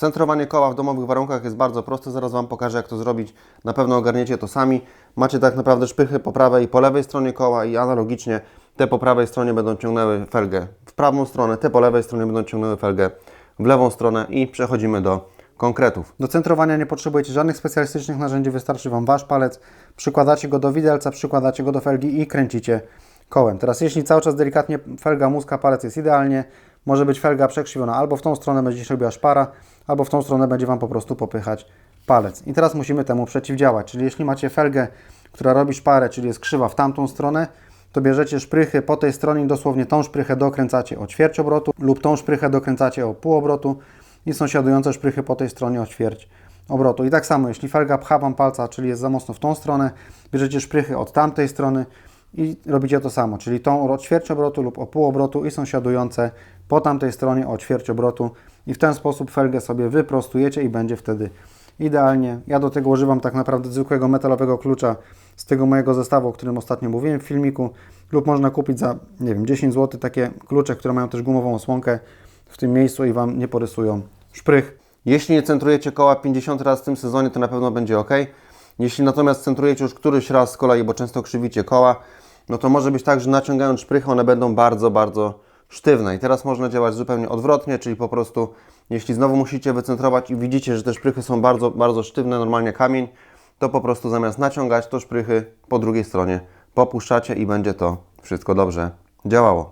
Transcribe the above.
Centrowanie koła w domowych warunkach jest bardzo proste, zaraz Wam pokażę jak to zrobić. Na pewno ogarniecie to sami. Macie tak naprawdę szprychy po prawej i po lewej stronie koła i analogicznie te po prawej stronie będą ciągnęły felgę w prawą stronę, te po lewej stronie będą ciągnęły felgę w lewą stronę i przechodzimy do konkretów. Do centrowania nie potrzebujecie żadnych specjalistycznych narzędzi, wystarczy Wam Wasz palec, przykładacie go do widelca, przykładacie go do felgi i kręcicie kołem. Teraz jeśli cały czas delikatnie felga muska, palec jest idealnie, może być felga przekrzywiona, albo w tą stronę będzie się robiła szpara, albo w tą stronę będzie Wam po prostu popychać palec. I teraz musimy temu przeciwdziałać, czyli jeśli macie felgę, która robi szparę, czyli jest krzywa w tamtą stronę, to bierzecie szprychy po tej stronie dosłownie tą szprychę dokręcacie o ćwierć obrotu lub tą szprychę dokręcacie o pół obrotu i sąsiadujące szprychy po tej stronie o ćwierć obrotu. I tak samo, jeśli felga pcha Wam palca, czyli jest za mocno w tą stronę, bierzecie szprychy od tamtej strony i robicie to samo, czyli tą o ćwierć obrotu lub o pół obrotu i sąsiadujące po tamtej stronie o ćwierć obrotu i w ten sposób felgę sobie wyprostujecie i będzie wtedy idealnie. Ja do tego używam tak naprawdę zwykłego metalowego klucza z tego mojego zestawu, o którym ostatnio mówiłem w filmiku, lub można kupić za, nie wiem, 10 zł takie klucze, które mają też gumową osłonkę w tym miejscu i Wam nie porysują szprych. Jeśli nie centrujecie koła 50 razy w tym sezonie, to na pewno będzie ok. Jeśli natomiast centrujecie już któryś raz z kolei, bo często krzywicie koła, no to może być tak, że naciągając szprychy, one będą bardzo, bardzo sztywne. I teraz można działać zupełnie odwrotnie, czyli po prostu, jeśli znowu musicie wycentrować i widzicie, że te szprychy są bardzo, bardzo sztywne, normalnie kamień, to po prostu zamiast naciągać, to szprychy po drugiej stronie popuszczacie i będzie to wszystko dobrze działało.